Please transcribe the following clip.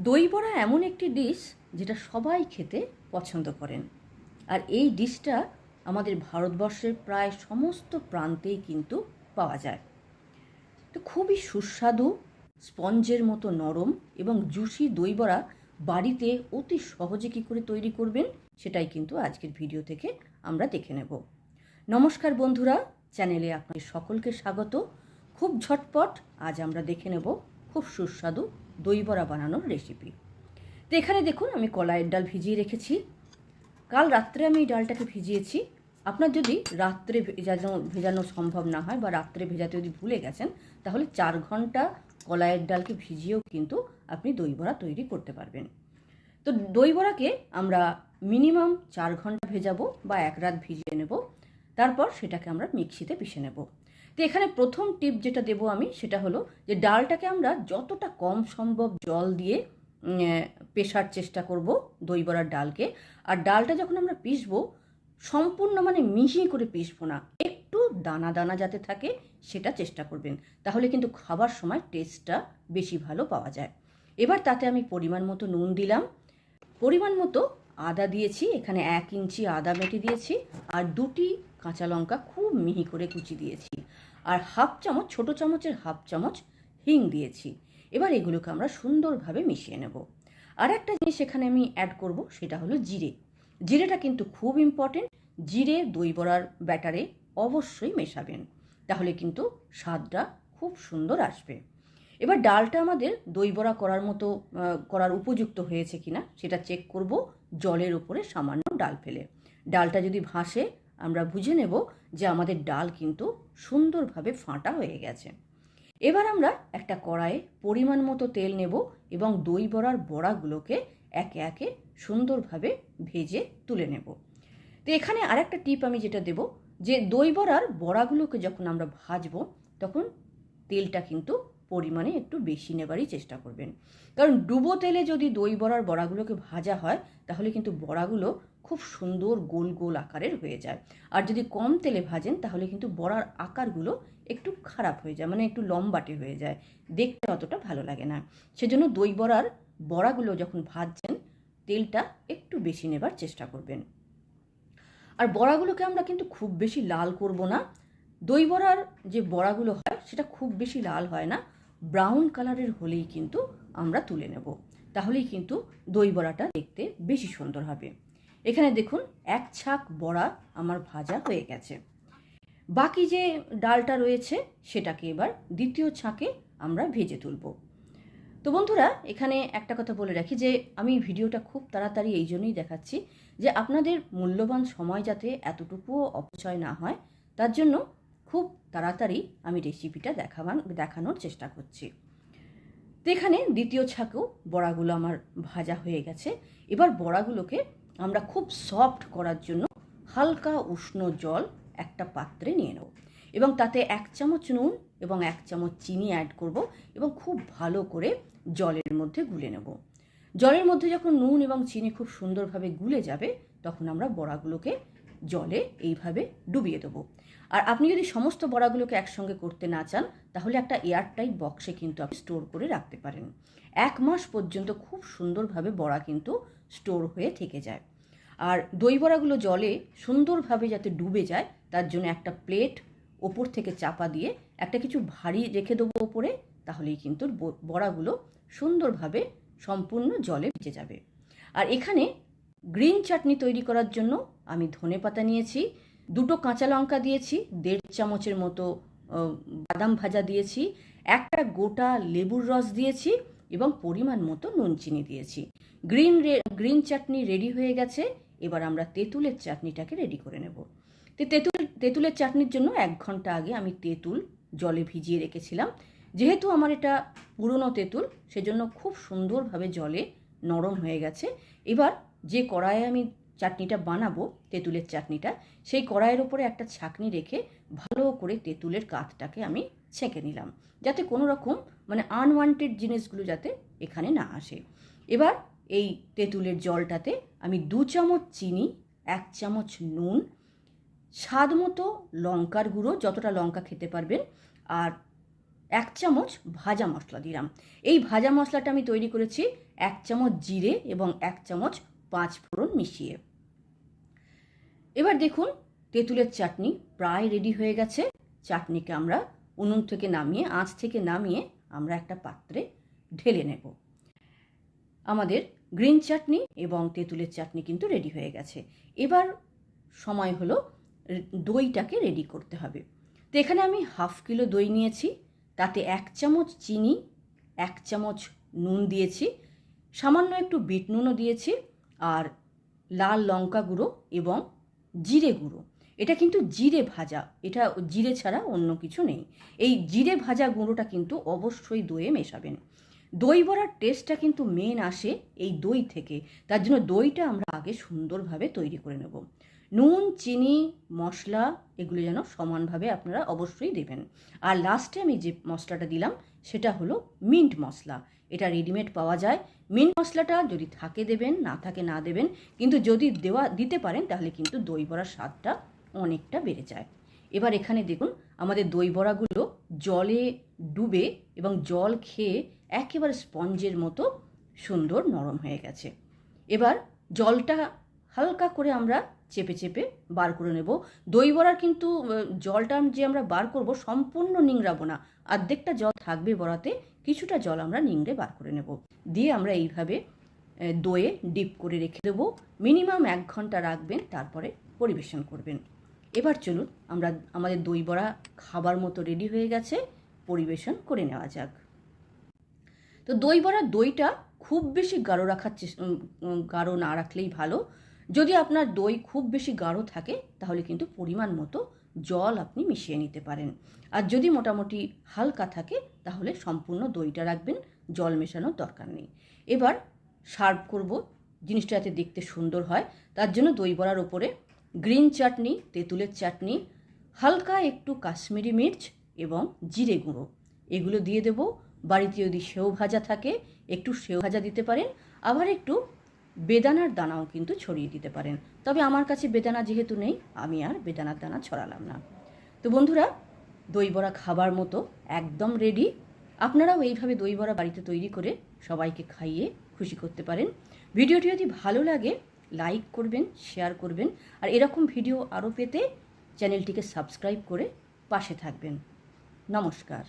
দই বড়া এমন একটি ডিশ যেটা সবাই খেতে পছন্দ করেন। আর এই ডিশটা আমাদের ভারতবর্ষের প্রায় সমস্ত প্রান্তেই কিন্তু পাওয়া যায়। তো খুবই সুস্বাদু, স্পঞ্জের মতো নরম এবং জুসি দই বড়া বাড়িতে অতি সহজে কী করে তৈরি করবেন সেটাই কিন্তু আজকের ভিডিও থেকে আমরা দেখে নেব। নমস্কার বন্ধুরা, চ্যানেলে আপনাদের সকলকে স্বাগত। খুব ঝটপট আজ আমরা দেখে নেব খুব সুস্বাদু দই বড়া বানানোর রেসিপি তো এখানে দেখুন, আমি কলাইয়ের ডাল ভিজিয়ে রেখেছি। কাল রাত্রে আমি এই ডালটাকে ভিজিয়েছি। আপনার যদি রাত্রে ভেজানো ভেজানো সম্ভব না হয় বা রাত্রে ভেজাতে যদি ভুলে গেছেন, তাহলে চার ঘণ্টা কলাইয়ের ডালকে ভিজিয়েও কিন্তু আপনি দই বড়া তৈরি করতে পারবেন। তো দই বড়াকে আমরা মিনিমাম চার ঘণ্টা ভেজাবো বা এক রাত ভিজিয়ে নেব। তারপর সেটাকে আমরা মিক্সিতে পিষে নেব। তো এখানে প্রথম টিপ যেটা দেবো আমি, সেটা হলো যে ডালটাকে আমরা যতটা কম সম্ভব জল দিয়ে পেশার চেষ্টা করব দই বড়ার ডালকে। আর ডালটা যখন আমরা পিসবো সম্পূর্ণ মানে মিহি করে পিসবো না, একটু দানা দানা যাতে থাকে, সেটা চেষ্টা করবেন। তাহলে কিন্তু খাবার সময় টেস্টটা বেশি ভালো পাওয়া যায়। এবার তাতে আমি পরিমাণ মতো নুন দিলাম। পরিমাণ মতো আদা দিয়েছি, এখানে এক ইঞ্চি আদা মেটে দিয়েছি, আর দুটি কাঁচা লঙ্কা খুব মিহি করে কুচি দিয়েছি, আর হাফ চামচ, ছোট চামচের হাফ চামচ হিং দিয়েছি। এবার এগুলোকে আমরা সুন্দরভাবে মিশিয়ে নেব। আর একটা জিনিস এখানে আমি অ্যাড করব, সেটা হলো জিরে। জিরেটা কিন্তু খুব ইম্পর্টেন্ট জিরে দই বড়ার ব্যাটারে অবশ্যই মেশাবেন, তাহলে কিন্তু স্বাদটা খুব সুন্দর আসবে। এবার ডালটা আমাদের দই বড়া করার মতো করার উপযুক্ত হয়েছে কিনা সেটা চেক করব জলের ওপরে সামান্য ডাল ফেলে। ডালটা যদি ভাসে, আমরা বুঝে নেব যে আমাদের ডাল কিন্তু সুন্দরভাবে ফাঁটা হয়ে গেছে। এবার আমরা একটা কড়াইয়ে পরিমাণ মতো তেল নেব এবং দই বড়ার বড়াগুলোকে একে একে সুন্দরভাবে ভেজে তুলে নেব। তো এখানে আরেকটা টিপ আমি যেটা দেব যে দই বড়ার বড়াগুলোকে যখন আমরা ভাজবো, তখন তেলটা কিন্তু পরিমাণে একটু বেশি নেবারই চেষ্টা করবেন। কারণ ডুবো তেলে যদি দই বড়ার বড়াগুলোকে ভাজা হয়, তাহলে কিন্তু বড়াগুলো খুব সুন্দর গোল গোল আকারের হয়ে যায়। আর যদি কম তেলে ভাজেন, তাহলে কিন্তু বড়ার আকারগুলো একটু খারাপ হয়ে যায় মানে একটু লম্বাটে হয়ে যায়। দেখতে অতটা ভালো লাগে না। সেজন্য দই বড়ার বড়াগুলো যখন ভাজছেন, তেলটা একটু বেশি নেবার চেষ্টা করবেন। আর বড়াগুলোকে আমরা কিন্তু খুব বেশি লাল করব না। দই বড়ার যে বড়াগুলো হয়, সেটা খুব বেশি লাল হয় না। ব্রাউন কালারের হলেই কিন্তু আমরা তুলে নেব। তাহলেই কিন্তু দই বড়াটা দেখতে বেশি সুন্দর হবে। এখানে দেখুন, এক ছাক বড়া আমার ভাজা হয়ে গেছে। বাকি যে ডালটা রয়েছে, সেটাকে এবার দ্বিতীয় ছাঁকে আমরা ভেজে তুলব। তো বন্ধুরা, এখানে একটা কথা বলে রাখি যে, আমি ভিডিওটা খুব তাড়াতাড়ি এই জন্যই দেখাচ্ছি যে, আপনাদের মূল্যবান সময় যাতে এতটুকুও অপচয় না হয়, তার জন্য খুব তাড়াতাড়ি আমি রেসিপিটা দেখাবান, দেখানোর চেষ্টা করছি। তো এখানে দ্বিতীয় ছাকেও বড়াগুলো আমার ভাজা হয়ে গেছে। এবার বড়াগুলোকে আমরা খুব সফট করার জন্য হালকা উষ্ণ জল একটা পাত্রে নিয়ে নেব এবং তাতে এক চামচ নুন এবং এক চামচ চিনি অ্যাড করব এবং খুব ভালো করে জলের মধ্যে গুলে নেব। জলের মধ্যে যখন নুন এবং চিনি খুব সুন্দরভাবে গুলে যাবে, তখন আমরা বড়াগুলোকে জলে এইভাবে ডুবিয়ে দেবো। আর আপনি যদি সমস্ত বড়াগুলোকে একসঙ্গে করতে না চান, তাহলে একটা এয়ারটাইট বক্সে কিন্তু আপনি স্টোর করে রাখতে পারেন। এক মাস পর্যন্ত খুব সুন্দরভাবে বড়া কিন্তু স্টোর হয়ে থেকে যায়। আর দই বড়াগুলো জলে সুন্দরভাবে যাতে ডুবে যায়, তার জন্য একটা প্লেট ওপর থেকে চাপা দিয়ে একটা কিছু ভারী রেখে দেবো ওপরে, তাহলেই কিন্তু বড়াগুলো সুন্দরভাবে সম্পূর্ণ জলে ভিজে যাবে। আর এখানে গ্রিন চাটনি তৈরি করার জন্য আমি ধনে পাতা নিয়েছি, দুটো কাঁচা লঙ্কা দিয়েছি, দেড় চামচের মতো বাদাম ভাজা দিয়েছি, একটা গোটা লেবুর রস দিয়েছি এবং পরিমাণ মতো নুন চিনি দিয়েছি। গ্রিন গ্রিন চাটনি রেডি হয়ে গেছে, এবার আমরা তেঁতুলের চাটনিটাকে রেডি করে নেব। তেঁতুল, তেঁতুলের চাটনির জন্য এক ঘণ্টা আগে আমি তেঁতুল জলে ভিজিয়ে রেখেছিলাম। যেহেতু আমার এটা পুরনো তেঁতুল, সেজন্য খুব সুন্দরভাবে জলে নরম হয়ে গেছে। এবার যে কড়াইয়ে আমি চাটনিটা বানাবো, তেঁতুলের চাটনিটা, সেই কড়াইয়ের ওপরে একটা ছাকনি রেখে ভালো করে তেঁতুলের কাঠটাকে আমি ছেঁকে নিলাম। যাতে কোনো রকম মানে আনওয়ান্টেড জিনিসগুলো যাতে এখানে না আসে। এবার এই তেঁতুলের জলটাতে আমি দু চামচ চিনি, এক চামচ নুন, স্বাদ মতো লঙ্কার গুঁড়ো, যতটা লঙ্কা খেতে পারবেন, আর এক চামচ ভাজা মশলা দিলাম। এই ভাজা মশলাটা আমি তৈরি করেছি এক চামচ জিরে এবং এক চামচ পাঁচ ফোড়ন মিশিয়ে। এবার দেখুন, তেঁতুলের চাটনি প্রায় রেডি হয়ে গেছে। চাটনিকে আমরা উনুন থেকে নামিয়ে, আঁচ থেকে নামিয়ে আমরা একটা পাত্রে ঢেলে নেব। আমাদের গ্রিন চাটনি এবং তেঁতুলের চাটনি কিন্তু রেডি হয়ে গেছে। এবার সময় হলো দইটাকে রেডি করতে হবে। তো এখানে আমি হাফ কিলো দই নিয়েছি, তাতে এক চামচ চিনি, এক চামচ নুন দিয়েছি, সামান্য একটু বিট নুনও দিয়েছি আর লাল লঙ্কা গুঁড়ো এবং জিরে গুঁড়ো। এটা কিন্তু জিরে ভাজা। এটা জিরে ছাড়া অন্য কিছু নেই। এই জিরে ভাজা গুঁড়োটা কিন্তু অবশ্যই দইয়ে মেশাবেন। দই বড়ার টেস্টটা কিন্তু মেন আসে এই দই থেকে। তার জন্য দইটা আমরা আগে সুন্দরভাবে তৈরি করে নেব। নুন, চিনি, মশলা এগুলো যেন সমানভাবে আপনারা অবশ্যই দেবেন। আর লাস্টে আমি যে মশলাটা দিলাম, সেটা হলো মিন্ট মশলা। এটা রেডিমেড পাওয়া যায়। মিন মশলাটা যদি থাকে দেবেন, না থাকে না দেবেন, কিন্তু যদি দেওয়া, দিতে পারেন, তাহলে কিন্তু দই বড়ার স্বাদটা অনেকটা বেড়ে যায়। এবার এখানে দেখুন, আমাদের দই বড়াগুলো জলে ডুবে এবং জল খেয়ে একেবারে স্পঞ্জের মতো সুন্দর নরম হয়ে গেছে। এবার জলটা হালকা করে আমরা চেপে চেপে বার করে নেব। দই বড়ার কিন্তু জলটা যে আমরা বার করব সম্পূর্ণ নিংড়াবো না। অর্ধেকটা জল থাকবে বড়াতে, কিছুটা জল আমরা নিংড়ে বার করে নেব। দিয়ে আমরা এইভাবে দইয়ে ডিপ করে রেখে দেবো। মিনিমাম এক ঘণ্টা রাখবেন, তারপরে পরিবেশন করবেন। এবার চলুন, আমরা আমাদের দই বড়া খাবার মতো রেডি হয়ে গেছে, পরিবেশন করে নেওয়া যাক। তো দই বড়া দইটা খুব বেশি গাঢ় রাখার চেষ্টা গাঢ় না রাখলেই ভালো। যদি আপনার দই খুব বেশি গাঢ় থাকে, তাহলে কিন্তু পরিমাণ মতো জল আপনি মিশিয়ে নিতে পারেন। আর যদি মোটামুটি হালকা থাকে, তাহলে সম্পূর্ণ দইটা রাখবেন, জল মেশানোর দরকার নেই। এবার সার্ভ করব, জিনিসটা যাতে দেখতে সুন্দর হয়। তার জন্য দই বড়ার ওপরে গ্রিন চাটনি, তেঁতুলের চাটনি, হালকা একটু কাশ্মীরি মির্চ এবং জিরে গুঁড়ো। এগুলো দিয়ে দেব। বাড়িতে যদি সেও ভাজা থাকে, একটু সেও ভাজা দিতে পারেন। আবার একটু বেদানার দানাও কিন্তু ছড়িয়ে দিতে পারেন। তবে আমার কাছে বেদানা যেহেতু নেই, আমি আর বেদানার দানা ছড়ালাম না। তো বন্ধুরা দই বড়া খাবার মতো একদম রেডি আপনারাও এইভাবে দই বড়া বাড়িতে তৈরি করে সবাইকে খাইয়ে খুশি করতে পারেন। ভিডিওটি যদি ভালো লাগে লাইক করবেন শেয়ার করবেন, আর এরকম ভিডিও আরও পেতে চ্যানেলটিকে সাবস্ক্রাইব করে পাশে থাকবেন। নমস্কার।